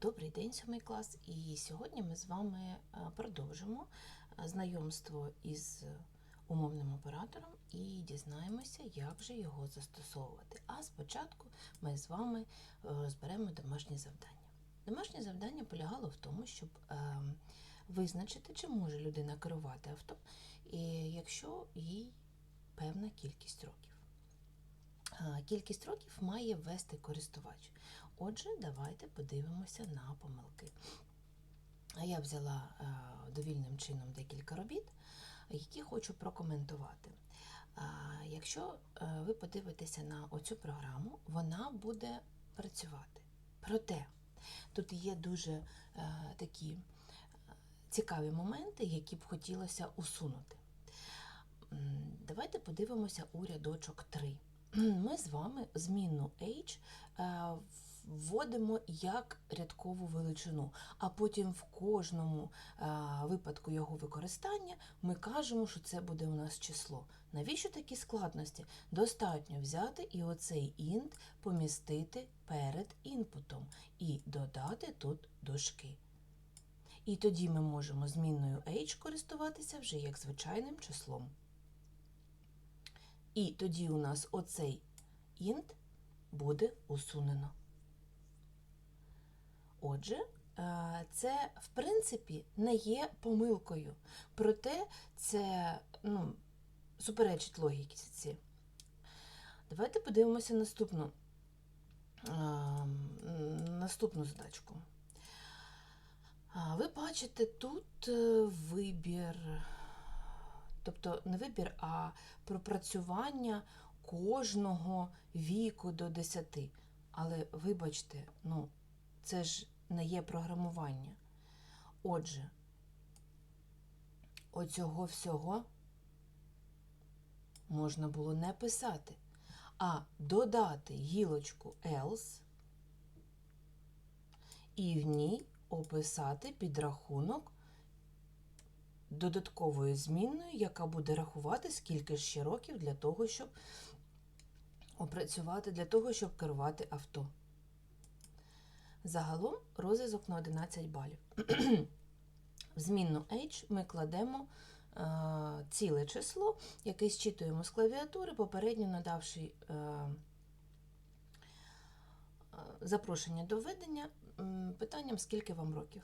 Добрий день, сьомий клас, і сьогодні ми з вами е, продовжимо е, знайомство із умовним оператором і дізнаємося, як же його застосовувати. А спочатку ми з вами е, розберемо домашнє завдання. Домашнє завдання полягало в тому, щоб е, визначити, чи може людина керувати авто, якщо їй певна кількість років. Кількість років має ввести користувач. Отже, давайте подивимося на помилки. Я взяла е, довільним чином декілька робіт, які хочу прокоментувати. Якщо е, ви подивитеся на оцю програму, вона буде працювати. Проте тут є дуже е, такі цікаві моменти, які б хотілося усунути. Давайте подивимося у рядочок 3. Ми з вами змінну H вводимо як рядкову величину, а потім в кожному е, випадку його використання ми кажемо, що це буде у нас число. Навіщо такі складності? Достатньо взяти і оцей int помістити перед інпутом і додати тут дужки. І тоді ми можемо змінною h користуватися вже як звичайним числом. І тоді у нас оцей int буде усунено. Отже, е, це, в принципі, не є помилкою. Проте це ну, суперечить логіці. Давайте подивимося наступну, е, наступну задачку. Ви бачите тут е, вибір, тобто не вибір, а пропрацювання кожного віку до 10. Але вибачте, ну, це ж не є програмування. Отже, оцього всього можна було не писати, а додати гілочку else і в ній описати підрахунок додатковою змінною, яка буде рахувати, скільки ще років для того, щоб опрацювати, для того, щоб керувати авто. Загалом розв'язок на 11 балів. В змінну H ми кладемо е, ціле число, яке зчитуємо з клавіатури, попередньо надавши е, е, запрошення до введення питанням, скільки вам років.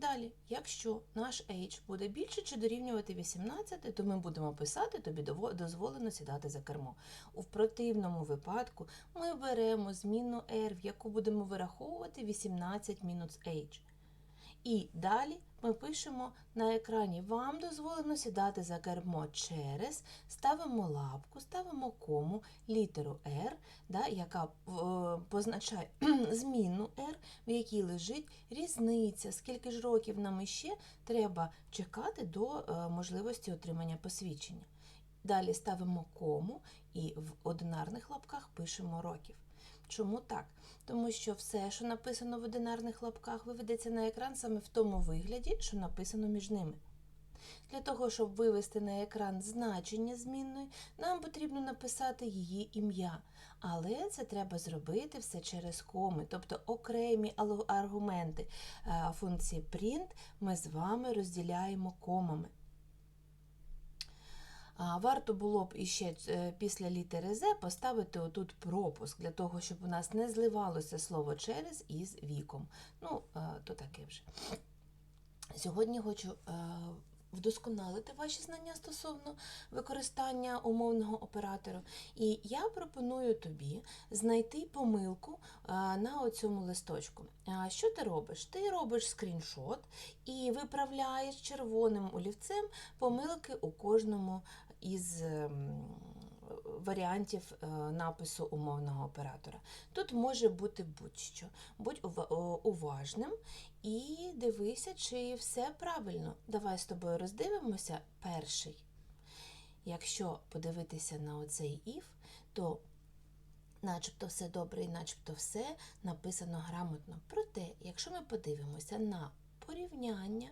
Далі, якщо наш H буде більше чи дорівнювати 18, то ми будемо писати, тобі дозволено сідати за кермо. У противному випадку ми беремо змінну R, в яку будемо вираховувати 18 мінус H. І далі ми пишемо на екрані Вам дозволено сідати за кермо через, ставимо лапку, ставимо кому, літеру R, да, яка е, позначає змінну R, в якій лежить різниця, скільки ж років нам іще треба чекати до е, можливості отримання посвідчення. Далі ставимо кому і в одинарних лапках пишемо років. Чому так? Тому що все, що написано в одинарних лапках, виведеться на екран саме в тому вигляді, що написано між ними. Для того, щоб вивести на екран значення змінної, нам потрібно написати її ім'я. Але це треба зробити все через коми, тобто окремі аргументи е, функції print ми з вами розділяємо комами. Варто було б іще е, після літери З поставити отут пропуск, для того, щоб у нас не зливалося слово через із віком. Ну, е, то таке вже. Сьогодні хочу е, вдосконалити ваші знання стосовно використання умовного оператора. І я пропоную тобі знайти помилку на оцьому листочку. Що ти робиш? Ти робиш скріншот і виправляєш червоним олівцем помилки у кожному із ем, варіантів е, напису умовного оператора. Тут може бути будь-що. Будь уважним і дивися, чи все правильно. Давай з тобою роздивимося перший. Якщо подивитися на оцей if, то начебто все добре і начебто все написано грамотно. Проте, якщо ми подивимося на порівняння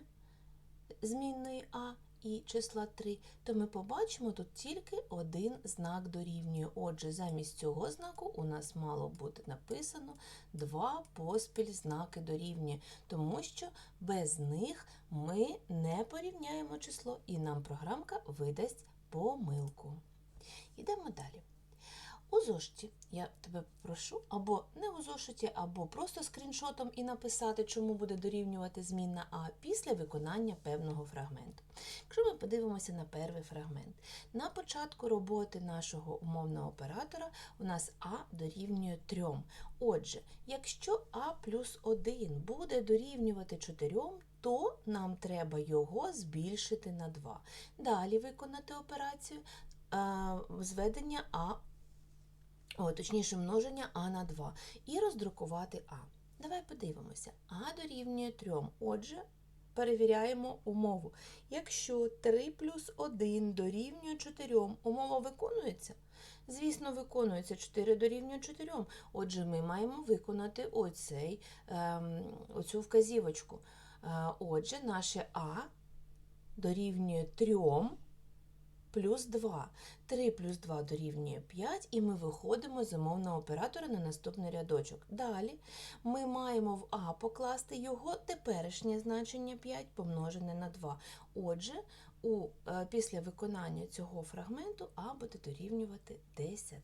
змінної А і числа 3, то ми побачимо тут тільки один знак дорівнює. Отже, замість цього знаку у нас мало бути написано два поспіль знаки дорівнює, тому що без них ми не порівняємо число і нам програмка видасть помилку. Йдемо далі. У зошиті я тебе прошу або не у зошиті, або просто скріншотом і написати, чому буде дорівнювати змінна А після виконання певного фрагменту. Якщо ми подивимося на перший фрагмент, на початку роботи нашого умовного оператора у нас А дорівнює 3. Отже, якщо А плюс 1 буде дорівнювати 4, то нам треба його збільшити на 2. Далі виконати операцію зведення А о, точніше множення А на 2 і роздрукувати А. Давай подивимося. А дорівнює 3. Отже, перевіряємо умову. Якщо 3 плюс 1 дорівнює 4, умова виконується? Звісно, виконується 4 дорівнює 4. Отже, ми маємо виконати оцей, ем, оцю вказівочку. Е, отже, наше А дорівнює 3 плюс 2. 3 плюс 2 дорівнює 5, і ми виходимо з умовного оператора на наступний рядочок. Далі ми маємо в А покласти його теперішнє значення 5 помножене на 2. Отже, у, е, після виконання цього фрагменту А буде дорівнювати 10.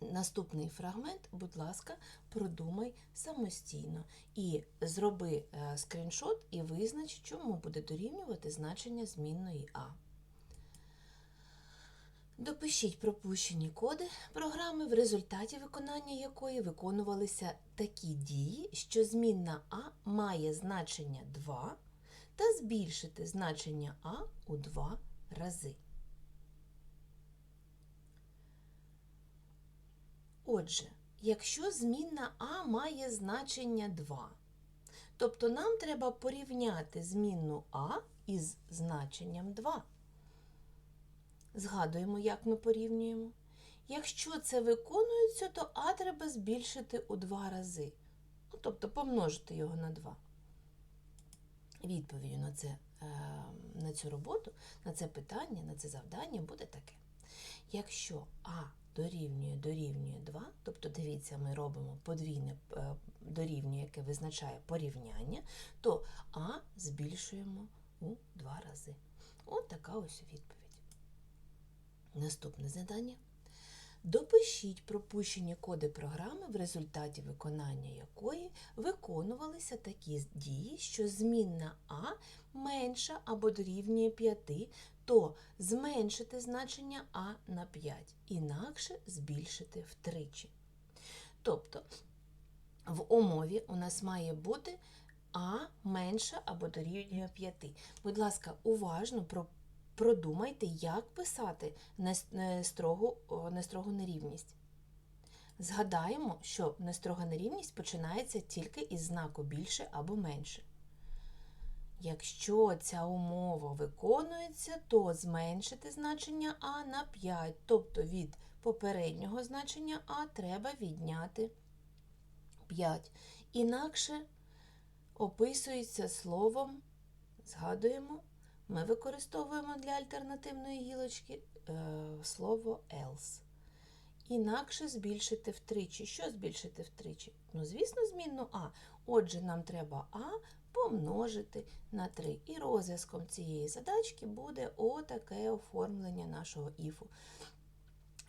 Наступний фрагмент, будь ласка, продумай самостійно і зроби е, скріншот і визнач, чому буде дорівнювати значення змінної А. Допишіть пропущені коди програми, в результаті виконання якої виконувалися такі дії, що змінна А має значення 2 та збільшити значення А у 2 рази. Отже, якщо змінна А має значення 2, тобто нам треба порівняти змінну А із значенням 2. Згадуємо, як ми порівнюємо. Якщо це виконується, то А треба збільшити у два рази. Ну, тобто помножити його на 2. Відповіддю на, це, е, на цю роботу, на це питання, на це завдання буде таке. Якщо А дорівнює дорівнює 2, тобто, дивіться, ми робимо подвійне е, дорівнює, яке визначає порівняння, то А збільшуємо у два рази. От така ось відповідь. Наступне завдання. Допишіть пропущені коди програми, в результаті виконання якої виконувалися такі дії, що змінна А менша або дорівнює 5, то зменшити значення А на 5, інакше збільшити втричі. Тобто в умові у нас має бути А менша або дорівнює 5. Будь ласка, уважно про Продумайте, як писати нестрогу, нестрогу нерівність. Згадаємо, що нестрога нерівність починається тільки із знаку більше або менше. Якщо ця умова виконується, то зменшити значення А на 5, тобто від попереднього значення А треба відняти 5. Інакше описується словом, згадуємо, ми використовуємо для альтернативної гілочки е, слово else. Інакше збільшити втричі. Що збільшити втричі? Ну, звісно, змінну А. Отже, нам треба А помножити на 3. І розв'язком цієї задачки буде отаке оформлення нашого іфу.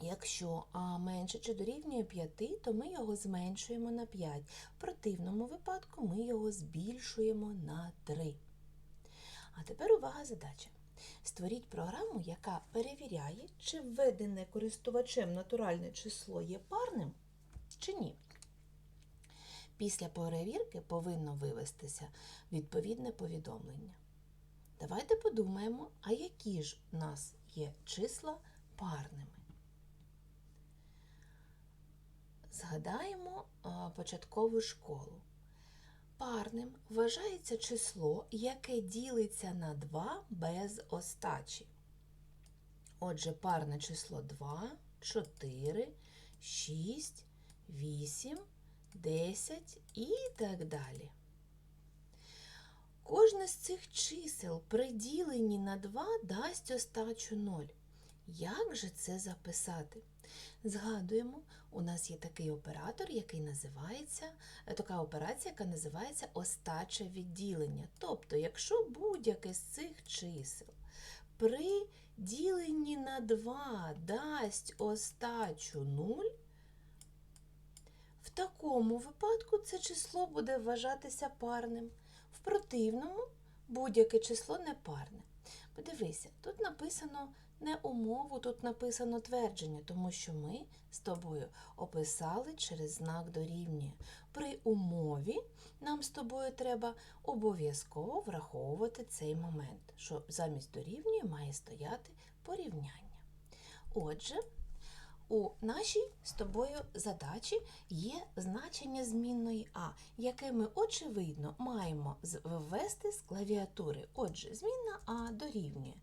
Якщо А менше чи дорівнює 5, то ми його зменшуємо на 5. В противному випадку ми його збільшуємо на 3. А тепер увага задача. Створіть програму, яка перевіряє, чи введене користувачем натуральне число є парним чи ні. Після перевірки повинно вивестися відповідне повідомлення. Давайте подумаємо, а які ж у нас є числа парними. Згадаємо початкову школу. Парним вважається число, яке ділиться на 2 без остачі. Отже, парне число 2, 4, 6, 8, 10 і так далі. Кожне з цих чисел при діленні на 2 дасть остачу 0. Як же це записати? Згадуємо, у нас є такий оператор, який називається, е, така операція, яка називається остача відділення. Тобто, якщо будь-яке з цих чисел при діленні на 2 дасть остачу 0, в такому випадку це число буде вважатися парним. В противному будь-яке число непарне. Подивися, тут написано не умову, тут написано твердження, тому що ми з тобою описали через знак дорівнює. При умові нам з тобою треба обов'язково враховувати цей момент, що замість дорівнює має стояти порівняння. Отже, у нашій з тобою задачі є значення змінної А, яке ми, очевидно, маємо ввести з клавіатури. Отже, змінна А дорівнює.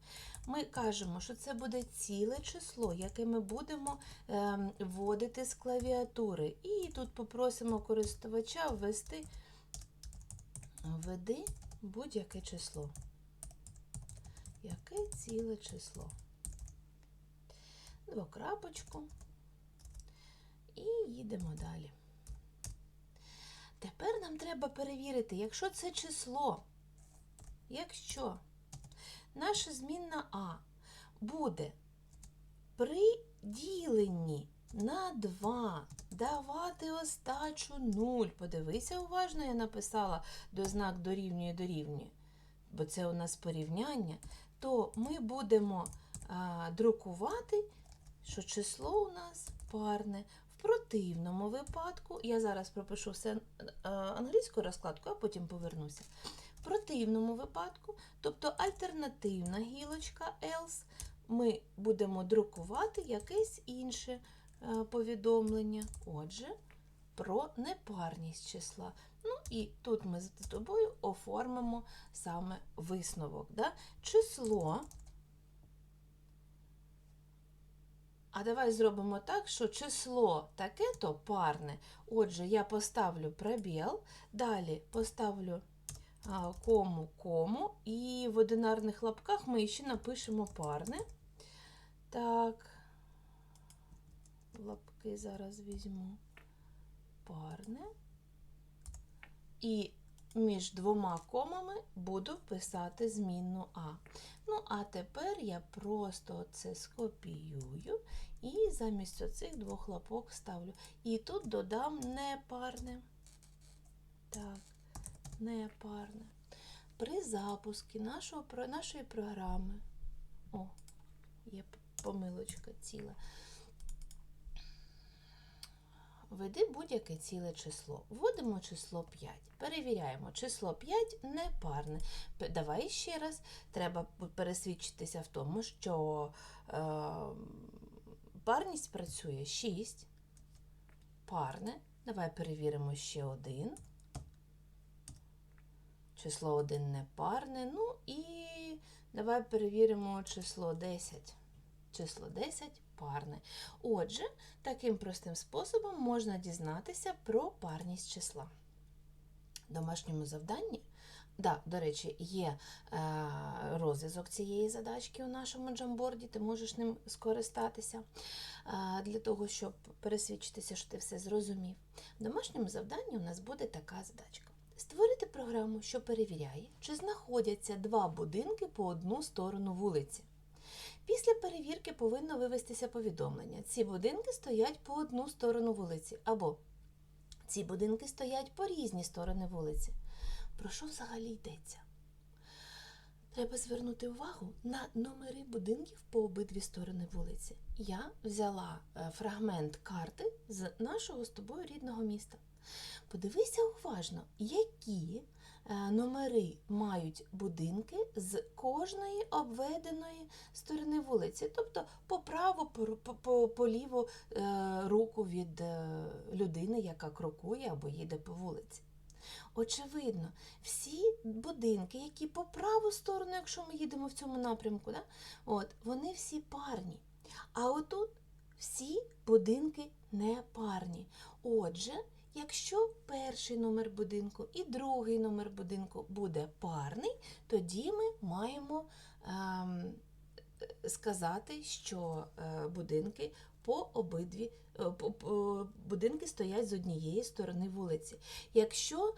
Ми кажемо, що це буде ціле число, яке ми будемо ем, вводити з клавіатури. І тут попросимо користувача ввести введи будь-яке число. Яке ціле число? Двокрапочку. І їдемо далі. Тепер нам треба перевірити, якщо це число, якщо наша змінна А буде при діленні на 2 давати остачу 0. Подивися уважно, я написала до знак дорівнює дорівнює, бо це у нас порівняння, то ми будемо а, друкувати, що число у нас парне. В противному випадку, я зараз пропишу все а, англійською розкладку, а потім повернуся. В противному випадку, тобто альтернативна гілочка else, ми будемо друкувати якесь інше е, повідомлення. Отже, про непарність числа. Ну і тут ми з тобою оформимо саме висновок. Да? Число. А давай зробимо так, що число таке-то парне. Отже, я поставлю пробіл, далі поставлю кому кому, і в одинарних лапках ми ще напишемо парне. Так, лапки зараз візьму парне. І між двома комами буду писати змінну А. Ну, а тепер я просто це скопіюю і замість оцих двох лапок ставлю. І тут додам непарне. Так, непарне. При запуску нашої програми. О, є помилочка ціла. Введи будь-яке ціле число. Вводимо число 5. Перевіряємо, число 5 непарне. П- Давай ще раз. Треба пересвідчитися в тому, що е, парність працює 6. Парне. Давай перевіримо ще один. Число 1 непарне. Ну і давай перевіримо число 10. Число 10 парне. Отже, таким простим способом можна дізнатися про парність числа. Домашньому завданні, да, до речі, є е, розв'язок цієї задачки у нашому джамборді, ти можеш ним скористатися е, для того, щоб пересвідчитися, що ти все зрозумів. В домашньому завданні у нас буде така задачка. Створити програму, що перевіряє, чи знаходяться два будинки по одну сторону вулиці. Після перевірки повинно вивестися повідомлення. Ці будинки стоять по одну сторону вулиці, або ці будинки стоять по різні сторони вулиці. Про що взагалі йдеться? Треба звернути увагу на номери будинків по обидві сторони вулиці. Я взяла е, фрагмент карти з нашого з тобою рідного міста. Подивися уважно, які номери мають будинки з кожної обведеної сторони вулиці, тобто по праву, по, по, по, по ліву е, руку від е, людини, яка крокує або їде по вулиці. Очевидно, всі будинки, які по праву сторону, якщо ми їдемо в цьому напрямку, да, от, вони всі парні. А отут всі будинки не парні. Отже, Якщо перший номер будинку і другий номер будинку буде парний, тоді ми маємо ем, сказати, що е, будинки по обидві е, будинки стоять з однієї сторони вулиці. Якщо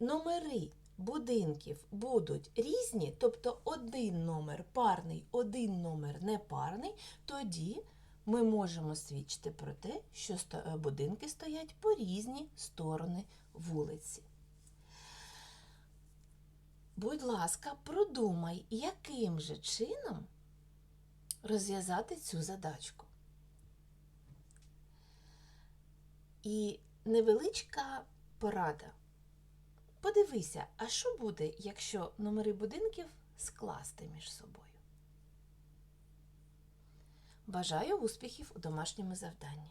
номери будинків будуть різні, тобто один номер парний, один номер непарний, тоді ми можемо свідчити про те, що е, будинки стоять по різні сторони вулиці. Будь ласка, продумай, яким же чином розв'язати цю задачку. І невеличка порада. Подивися, а що буде, якщо номери будинків скласти між собою? Бажаю успіхів у домашньому завданні.